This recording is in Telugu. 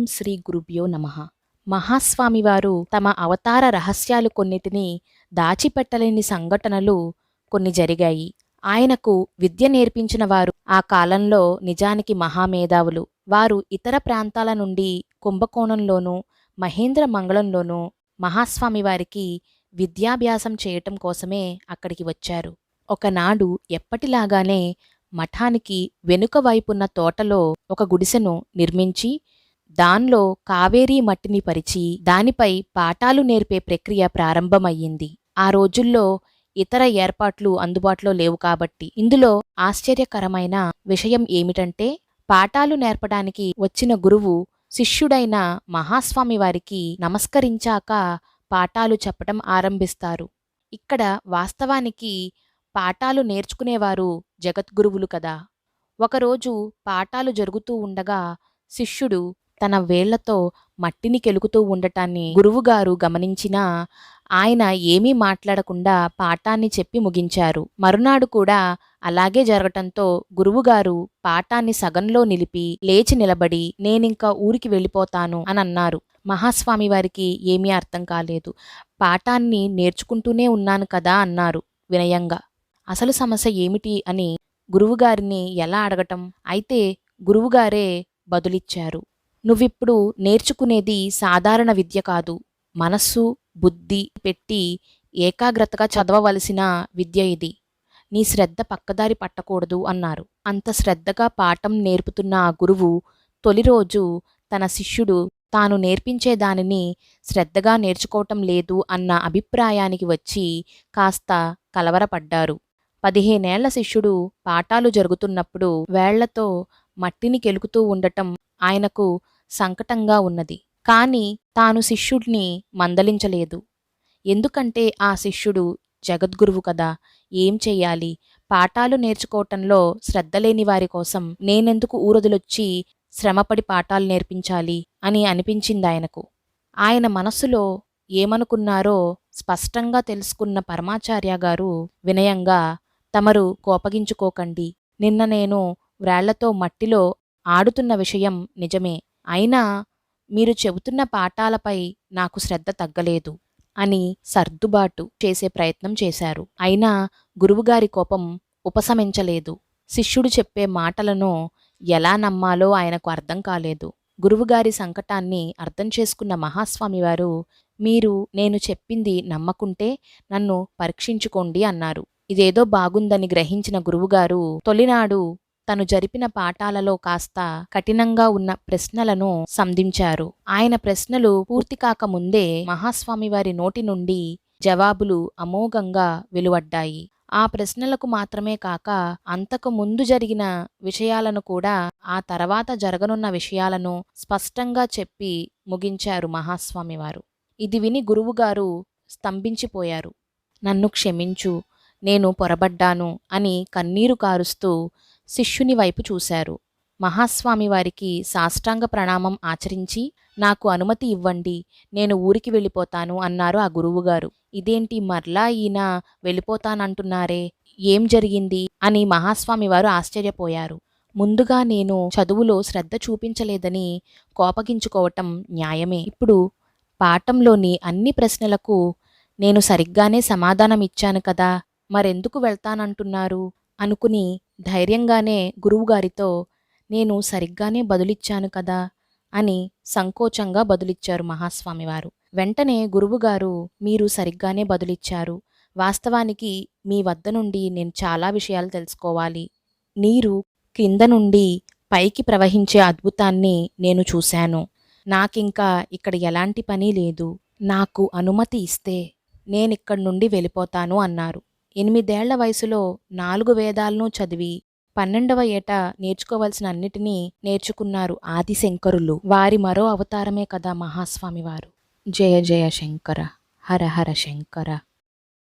ఓం శ్రీ గురుభ్యో నమ. మహాస్వామివారు తమ అవతార రహస్యాలు కొన్నిటిని దాచిపెట్టలేని సంఘటనలు కొన్ని జరిగాయి. ఆయనకు విద్య నేర్పించిన వారు ఆ కాలంలో నిజానికి మహామేధావులు. వారు ఇతర ప్రాంతాల నుండి కుంభకోణంలోనూ మహేంద్ర మంగళంలోనూ మహాస్వామి వారికి విద్యాభ్యాసం చేయటం కోసమే అక్కడికి వచ్చారు. ఒకనాడు ఎప్పటిలాగానే మఠానికి వెనుక వైపున్న తోటలో ఒక గుడిసెను నిర్మించి దాన్లో కావేరీ మట్టిని పరిచి దానిపై పాఠాలు నేర్పే ప్రక్రియ ప్రారంభమయ్యింది. ఆ రోజుల్లో ఇతర ఏర్పాట్లు అందుబాటులో లేవు కాబట్టి ఇందులో ఆశ్చర్యకరమైన విషయం ఏమిటంటే పాఠాలు నేర్పడానికి వచ్చిన గురువు శిష్యుడైన మహాస్వామి వారికి నమస్కరించాక పాఠాలు చెప్పటం ఆరంభిస్తారు. ఇక్కడ వాస్తవానికి పాఠాలు నేర్చుకునేవారు జగద్గురువులు కదా. ఒకరోజు పాఠాలు జరుగుతూ ఉండగా శిష్యుడు తన వేళ్ళతో మట్టిని కెలుకుతూ ఉండటాన్ని గురువుగారు గమనించినా ఆయన ఏమీ మాట్లాడకుండా పాఠాన్ని చెప్పి ముగించారు. మరునాడు కూడా అలాగే జరగటంతో గురువుగారు పాఠాన్ని సగంలో నిలిపి లేచి నిలబడి నేనింకా ఊరికి వెళ్ళిపోతాను అని అన్నారు. మహాస్వామి వారికి ఏమీ అర్థం కాలేదు. పాఠాన్ని నేర్చుకుంటూనే ఉన్నాను కదా అన్నారు వినయంగా. అసలు సమస్య ఏమిటి అని గురువుగారిని ఎలా అడగటం? అయితే గురువుగారే బదులిచ్చారు. నువ్విప్పుడు నేర్చుకునేది సాధారణ విద్య కాదు. మనస్సు బుద్ధి పెట్టి ఏకాగ్రతగా చదవవలసిన విద్య ఇది. నీ శ్రద్ధ పక్కదారి పట్టకూడదు అన్నారు. అంత శ్రద్ధగా పాఠం నేర్పుతున్న ఆ గురువు తొలి రోజు తన శిష్యుడు తాను నేర్పించే దానిని శ్రద్ధగా నేర్చుకోవటం లేదు అన్న అభిప్రాయానికి వచ్చి కాస్త కలవరపడ్డారు. పదిహేనేళ్ళ శిష్యుడు పాఠాలు జరుగుతున్నప్పుడు వేళ్ళతో మట్టిని కెలుకుతూ ఉండటం ఆయనకు సంకటంగా ఉన్నది. కాని తాను శిష్యుడిని మందలించలేదు. ఎందుకంటే ఆ శిష్యుడు జగద్గురువు కదా ఏం చెయ్యాలి పాఠాలు నేర్చుకోవటంలో శ్రద్ధ లేని వారి కోసం నేనెందుకు ఊరదులొచ్చి శ్రమపడి పాఠాలు నేర్పించాలి అని అనిపించింది ఆయనకు ఆయన మనస్సులో ఏమనుకున్నారో స్పష్టంగా తెలుసుకున్న పరమాచార్య గారు వినయంగా తమరు కోపగించుకోకండి. నిన్న నేను వ్రాళ్ళతో మట్టిలో ఆడుతున్న విషయం నిజమే. అయినా మీరు చెబుతున్న పాఠాలపై నాకు శ్రద్ధ తగ్గలేదు అని సర్దుబాటు చేసే ప్రయత్నం చేశారు. అయినా గురువుగారి కోపం ఉపశమించలేదు. శిష్యుడు చెప్పే మాటలను ఎలా నమ్మాలో ఆయనకు అర్థం కాలేదు. గురువుగారి సంకటాన్ని అర్థం చేసుకున్న మహాస్వామి వారు మీరు నేను చెప్పింది నమ్మకుంటే నన్ను పరీక్షించుకోండి అన్నారు. ఇదేదో బాగుందని గ్రహించిన గురువుగారు తొలినాడు తను జరిపిన పాఠాలలో కాస్త కఠినంగా ఉన్న ప్రశ్నలను సంధించారు. ఆయన ప్రశ్నలు పూర్తి కాకముందే మహాస్వామి వారి నోటి నుండి జవాబులు అమోఘంగా వెలువడ్డాయి. ఆ ప్రశ్నలకు మాత్రమే కాక అంతకు ముందు జరిగిన విషయాలను కూడా ఆ తర్వాత జరగనున్న విషయాలను స్పష్టంగా చెప్పి ముగించారు మహాస్వామివారు ఇది విని గురువుగారు స్తంభించిపోయారు. నన్ను క్షమించు నేను పొరబడ్డాను అని కన్నీరు కారుస్తూ శిష్యుని వైపు చూశారు. మహాస్వామి వారికి సాష్టాంగ ప్రణామం ఆచరించి నాకు అనుమతి ఇవ్వండి నేను ఊరికి వెళ్ళిపోతాను అన్నారు ఆ గురువుగారు. ఇదేంటి మరలా ఈయన వెళ్ళిపోతానంటున్నారే? ఏం జరిగింది? అని మహాస్వామి వారు ఆశ్చర్యపోయారు. ముందుగా నేను చదువులో శ్రద్ధ చూపించలేదని కోపగించుకోవటం న్యాయమే. ఇప్పుడు పాఠంలోని అన్ని ప్రశ్నలకు నేను సరిగ్గానే సమాధానం ఇచ్చాను కదా మరెందుకు వెళ్తానంటున్నారు? అనుకుని ధైర్యంగానే గురువుగారితో నేను సరిగ్గానే బదులిచ్చాను కదా అని సంకోచంగా బదులిచ్చారు మహాస్వామివారు. వెంటనే గురువుగారు మీరు సరిగ్గానే బదులిచ్చారు. వాస్తవానికి మీ వద్ద నుండి నేను చాలా విషయాలు తెలుసుకోవాలి. నీరు క్రింద నుండి పైకి ప్రవహించే అద్భుతాన్ని నేను చూశాను. నాకింకా ఇక్కడ ఎలాంటి పని లేదు. నాకు అనుమతి ఇస్తే నేనిక్కడి నుండి వెళ్ళిపోతాను అన్నారు. ఎనిమిదేళ్ళ వయసులో నాలుగు వేదాలను చదివి పన్నెండవ ఏట నేర్చుకోవలసిన అన్నిటినీ నేర్చుకున్నారు ఆదిశంకరులు. వారి మరో అవతారమే కదా మహాస్వామివారు. జయ జయ శంకర హర హర శంకర.